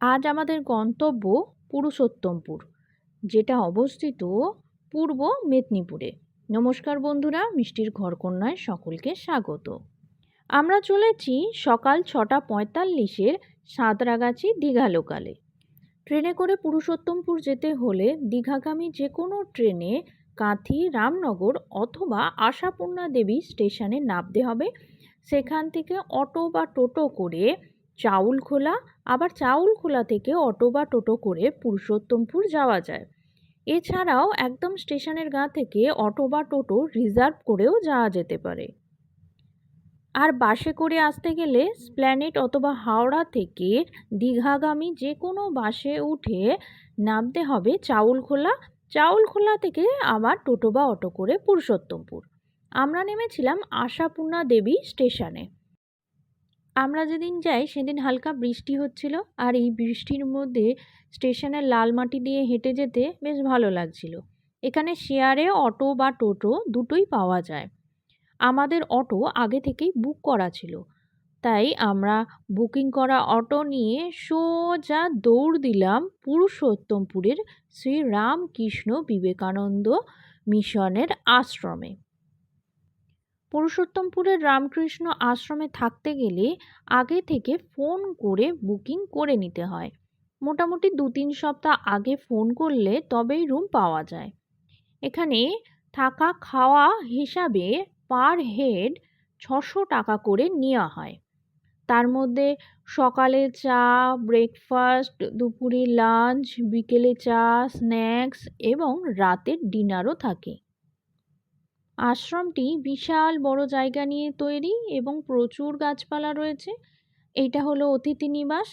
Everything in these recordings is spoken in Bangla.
আজ আমাদের গন্তব্য পুরুষোত্তমপুর, যেটা অবস্থিত পূর্ব মেদিনীপুরে। নমস্কার বন্ধুরা, মিষ্টির ঘরকন্যায় সকলকে স্বাগত। আমরা চলেছি সকাল ছটা পঁয়তাল্লিশের সাঁতরাগাছি দীঘা লোকালে ট্রেনে করে পুরুষোত্তমপুর যেতে হলে দীঘাগামী যে কোনো ট্রেনে কাঁথি, রামনগর অথবা আশাপূর্ণা দেবী স্টেশনে নামতে হবে। সেখান থেকে অটো বা টোটো করে চাউলখোলা আবার চাউলখোলা থেকে অটো বা টোটো করে পুরুষোত্তমপুর যাওয়া যায়। এছাড়াও একদম স্টেশনের গা থেকে অটো বা টোটো রিজার্ভ করেও যাওয়া যেতে পারে। আর বাসে করে আসতে গেলে স্প্ল্যানেট অথবা হাওড়া থেকে দীঘাগামী যে কোনো বাসে উঠে নামতে হবে চাউলখোলা চাউলখোলা থেকে আবার টোটো বা অটো করে পুরুষোত্তমপুর। আমরা নেমেছিলাম আশাপূর্ণা দেবী স্টেশনে। আমরা যেদিন যাই, সেদিন হালকা বৃষ্টি হচ্ছিল আর এই বৃষ্টির মধ্যে স্টেশনের লাল মাটি দিয়ে হেঁটে যেতে বেশ ভালো লাগছিল। এখানে শেয়ারে অটো বা টোটো দুটোই পাওয়া যায়। আমাদের অটো আগে থেকেই বুক করা ছিল। তাই আমরা বুকিং করা অটো নিয়ে সোজা দৌড় দিলাম পুরুষোত্তমপুরের শ্রী রামকৃষ্ণ বিবেকানন্দ মিশনের আশ্রমে। পুরুষোত্তমপুরের রামকৃষ্ণ আশ্রমে থাকতে গেলে আগে থেকে ফোন করে বুকিং করে নিতে হয়। মোটামুটি দু তিন সপ্তাহ আগে ফোন করলে তবেই রুম পাওয়া যায়। এখানে থাকা খাওয়া হিসাবে পার হেড ছশো টাকা করে নেওয়া হয়। তার মধ্যে সকালে চা, ব্রেকফাস্ট, দুপুরে লাঞ্চ, বিকেলে চা, স্ন্যাক্স এবং রাতের ডিনারও থাকে। আশ্রমটি বিশাল বড় জায়গা নিয়ে তৈরি এবং প্রচুর গাছপালা রয়েছে। এইটা হলো অতিথি নিবাস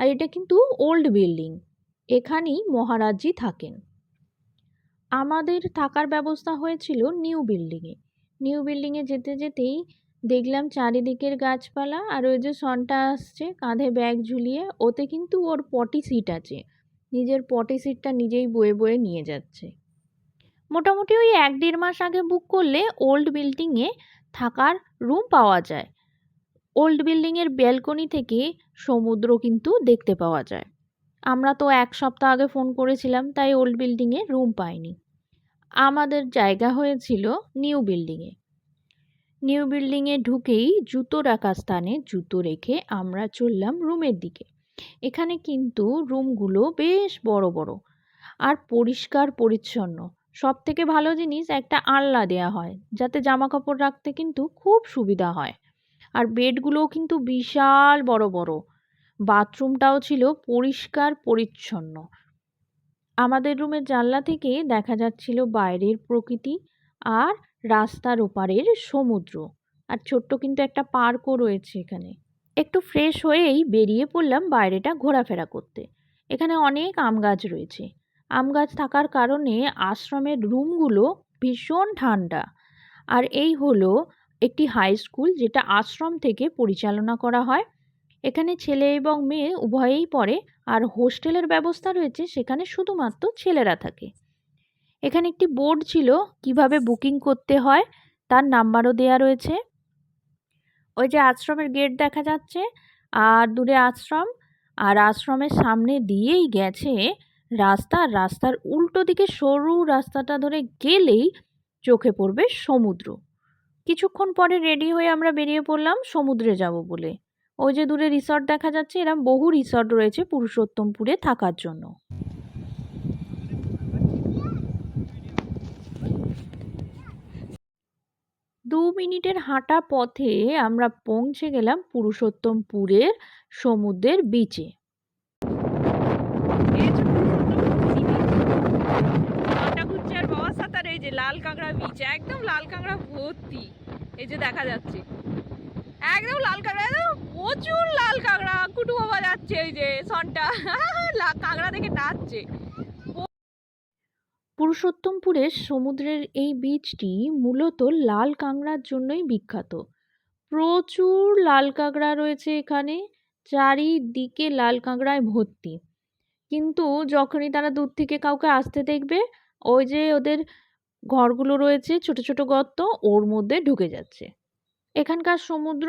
আর এটা কিন্তু ওল্ড বিল্ডিং। এখানেই মহারাজজি থাকেন। আমাদের থাকার ব্যবস্থা হয়েছিল নিউ বিল্ডিংয়ে নিউ বিল্ডিংয়ে যেতে যেতেই দেখলাম চারিদিকের গাছপালা আর ওই যে সনটা আসছে, কাঁধে ব্যাগ ঝুলিয়ে, ওতে কিন্তু ওর পটি সিট আছে। নিজের পটি সিটটা নিজেই বয়ে বয়ে নিয়ে যাচ্ছে। মোটামুটি ওই এক দেড় মাস আগে বুক করলে ওল্ড বিল্ডিংয়ে থাকার রুম পাওয়া যায়। ওল্ড বিল্ডিংয়ের ব্যালকনি থেকে সমুদ্র কিন্তু দেখতে পাওয়া যায়। আমরা তো এক সপ্তাহ আগে ফোন করেছিলাম, তাই ওল্ড বিল্ডিংয়ে রুম পাইনি। আমাদের জায়গা হয়েছিল নিউ বিল্ডিংয়ে নিউ বিল্ডিংয়ে ঢুকেই জুতো রাখা স্থানে জুতো রেখে আমরা চললাম রুমের দিকে। এখানে কিন্তু রুমগুলো বেশ বড় বড়। আর পরিষ্কার পরিচ্ছন্ন। সব থেকে ভালো জিনিস একটা আলনা দেওয়া হয়, যাতে জামা কাপড় রাখতে কিন্তু খুব সুবিধা হয়। আর বেডগুলোও কিন্তু বিশাল বড় বড়। বাথরুমটাও ছিল পরিষ্কার, পরিচ্ছন্ন। আমাদের রুমের জানলা থেকে দেখা যাচ্ছিল বাইরের প্রকৃতি আর রাস্তার ওপারের সমুদ্র। আর ছোট্ট কিন্তু একটা পার্কও রয়েছে এখানে। একটু ফ্রেশ হয়েই বেরিয়ে পড়লাম বাইরেটা ঘোরাফেরা করতে। এখানে অনেক আম গাছ রয়েছে। আম গাছ থাকার কারণে আশ্রমের রুমগুলো ভীষণ ঠান্ডা। আর এই হলো একটি হাই স্কুল যেটা আশ্রম থেকে পরিচালনা করা হয়। এখানে ছেলে এবং মেয়ে উভয়েই পড়ে আর হোস্টেলের ব্যবস্থা রয়েছে সেখানে শুধুমাত্র ছেলেরা থাকে। এখানে একটি বোর্ড ছিল কীভাবে বুকিং করতে হয়, তার নাম্বারও দেয়া রয়েছে। ওই যে আশ্রমের গেট দেখা যাচ্ছে, আর দূরে আশ্রম, আর আশ্রমের সামনে দিয়েই গেছে রাস্তা, রাস্তার উল্টো দিকে সরু রাস্তাটা ধরে গেলেই চোখে পড়বে সমুদ্র। কিছুক্ষণ পরে রেডি হয়ে আমরা বেরিয়ে পড়লাম সমুদ্রে যাব বলে। ওই যে দূরে রিসর্ট দেখা যাচ্ছে এরম বহু রিসর্ট রয়েছে পুরুষোত্তমপুরে থাকার জন্য। দু মিনিটের হাঁটা পথে আমরা পৌঁছে গেলাম পুরুষোত্তমপুরের সমুদ্রের বিচে এই যে লাল কাঁকড়া বিচ একদম লাল কাঁকড়া ভর্তি। এই যে দেখা যাচ্ছে। একদম লাল কাঁকড়া প্রচুর লাল কাঁকড়া। কুটু বাবা যাচ্ছে এই যে, সনটা। কাঁকড়া দেখে নাচছে। পুরুষোত্তমপুরের সমুদ্রের এই বীচটি মূলত লাল কাঁকড়ার জন্যই বিখ্যাত। প্রচুর লাল কাঁকড়া রয়েছে এখানে, চারিদিকে লাল কাঁকড়ায় ভর্তি। কিন্তু যখনই তারা দূর থেকে কাউকে আসতে দেখবে, ওই যে ওদের ঘরগুলো রয়েছে ছোট ছোট গর্ত, ওর মধ্যে ঢুকে যাচ্ছে। এখানকার সমুদ্র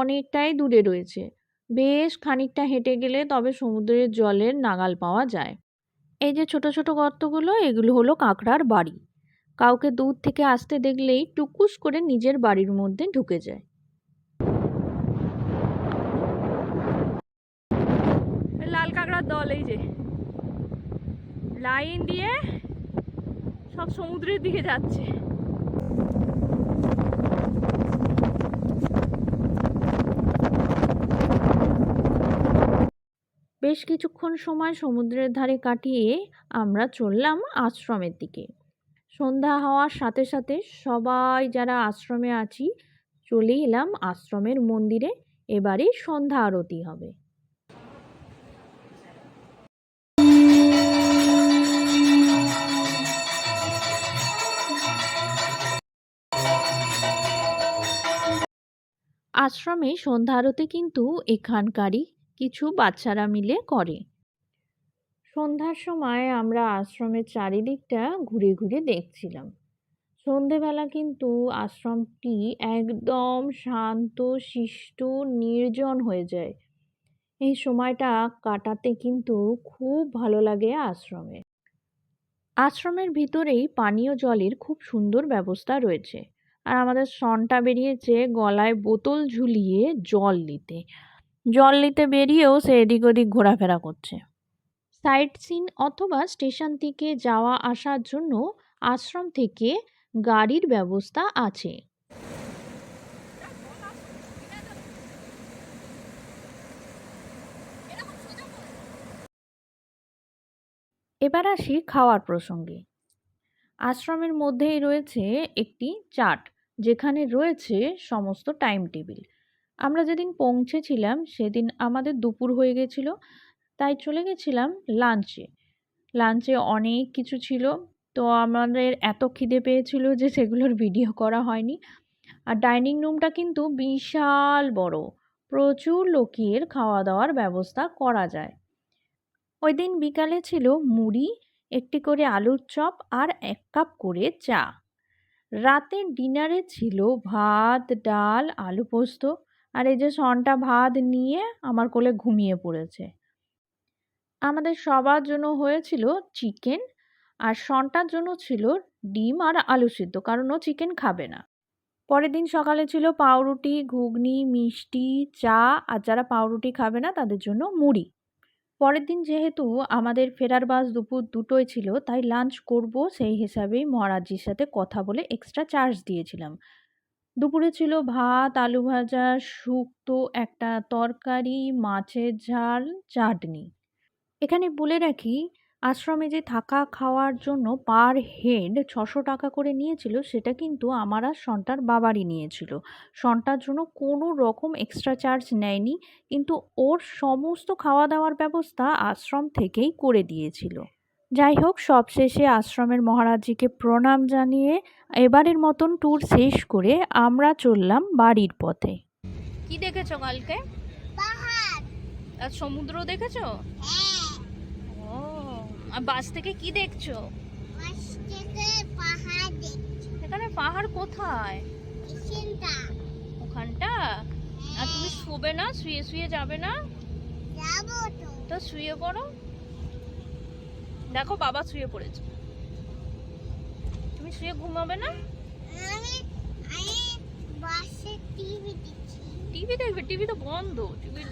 অনেকটাই দূরে রয়েছে। বেশ খানিকটা হেঁটে গেলে তবে সমুদ্রের জলের নাগাল পাওয়া যায়। এই যে ছোট ছোট গর্তগুলো, এগুলো হলো কাঁকড়ার বাড়ি। কাউকে দূর থেকে আসতে দেখলেই টুকুস করে নিজের বাড়ির মধ্যে ঢুকে যায়। লাল কাঁকড়ার দল এই যে। লাইন দিয়ে সমুদ্রের দিকে যাচ্ছে। বেশ কিছুক্ষণ সময় সমুদ্রের ধারে কাটিয়ে আমরা চললাম আশ্রমের দিকে। সন্ধ্যা হওয়ার সাথে সাথে সবাই যারা আশ্রমে আছি, চলে এলাম আশ্রমের মন্দিরে। এবারে সন্ধ্যা আরতি হবে। আশ্রমে সন্ধ্যা আরতি কিন্তু এখানকারই কিছু বাচ্চারা মিলে করে। সন্ধ্যার সময় আমরা আশ্রমের চারিদিকটা ঘুরে ঘুরে দেখছিলাম। সন্ধেবেলা কিন্তু আশ্রমটি একদম শান্ত, শিষ্ট, নির্জন হয়ে যায়। এই সময়টা কাটাতে কিন্তু খুব ভালো লাগে আশ্রমে। আশ্রমের ভিতরেই পানীয় জলের খুব সুন্দর ব্যবস্থা রয়েছে। আর আমাদের সনটা বেরিয়েছে গলায় বোতল ঝুলিয়ে জল নিতে। জল নিতে বেরিয়েও সে এদিক ওদিক ঘোরাফেরা করছে। সাইট সিন অথবা স্টেশন থেকে যাওয়া আসার জন্য আশ্রম থেকে গাড়ির ব্যবস্থা আছে। এবার আসি খাওয়ার প্রসঙ্গে। আশ্রমের মধ্যেই রয়েছে একটি চাট। যেখানে রয়েছে সমস্ত টাইম টেবিল আমরা যেদিন পৌঁছেছিলাম সেদিন আমাদের দুপুর হয়ে গেছিল, তাই চলে গেছিলাম লাঞ্চে লাঞ্চে অনেক কিছু ছিল, তো আমাদের এত খিদে পেয়েছিল যে সেগুলোর ভিডিও করা হয়নি। আর ডাইনিং রুমটা কিন্তু বিশাল বড়, প্রচুর লোকের খাওয়া দাওয়ার ব্যবস্থা করা যায়। ওই দিন বিকালে ছিল মুড়ি, একটি করে আলুর চপ আর এক কাপ করে চা। রাতের ডিনারে ছিল ভাত, ডাল, আলু পোস্ত আর এই যে সনটা ভাত নিয়ে আমার কোলে ঘুমিয়ে পড়েছে। আমাদের সবার জন্য হয়েছিল চিকেন আর সনটার জন্য ছিল ডিম আর আলু সিদ্ধ কারণ ও চিকেন খাবে না। পরের দিন সকালে ছিল পাউরুটি, ঘুগনি, মিষ্টি, চা আর যারা পাউরুটি খাবে না তাদের জন্য মুড়ি। পরের দিন যেহেতু আমাদের ফেরার বাস দুপুর দুটোই ছিল, তাই লাঞ্চ করব সেই হিসাবেই মহারাজজির সাথে কথা বলে এক্সট্রা চার্জ দিয়েছিলাম। দুপুরে ছিল ভাত, আলু ভাজা, শুক্তো, একটা তরকারি, মাছের ঝাল, চাটনি। এখানে বলে রাখি আশ্রমে যে থাকা খাওয়ার জন্য পার হেড ছশো টাকা করে নিয়েছিল সেটা কিন্তু আমার আর সন্টার বাবারই নিয়েছিল। সন্টার জন্য কোনো রকম এক্সট্রা চার্জ নেয়নি কিন্তু ওর সমস্ত খাওয়া দাওয়ার ব্যবস্থা আশ্রম থেকেই করে দিয়েছিল। যাই হোক সবশেষে আশ্রমের মহারাজজিকে প্রণাম জানিয়ে এবারের মতন ট্যুর শেষ করে আমরা চললাম বাড়ির পথে। কি দেখেছ কালকে? পাহাড়। আর সমুদ্র দেখেছ? হ্যাঁ। বাস থেকে কি দেখছ? এখানে পাহাড় কোথায়? ওখানটা? আর তুমি শোবে না? শুয়ে শুয়ে যাবে না? তো। শুয়ে পড়ো। দেখো বাবা শুয়ে পড়েছে। তুমি শুয়ে ঘুমাবে না? টিভি দেখবে? টিভি তো বন্ধ। টিভি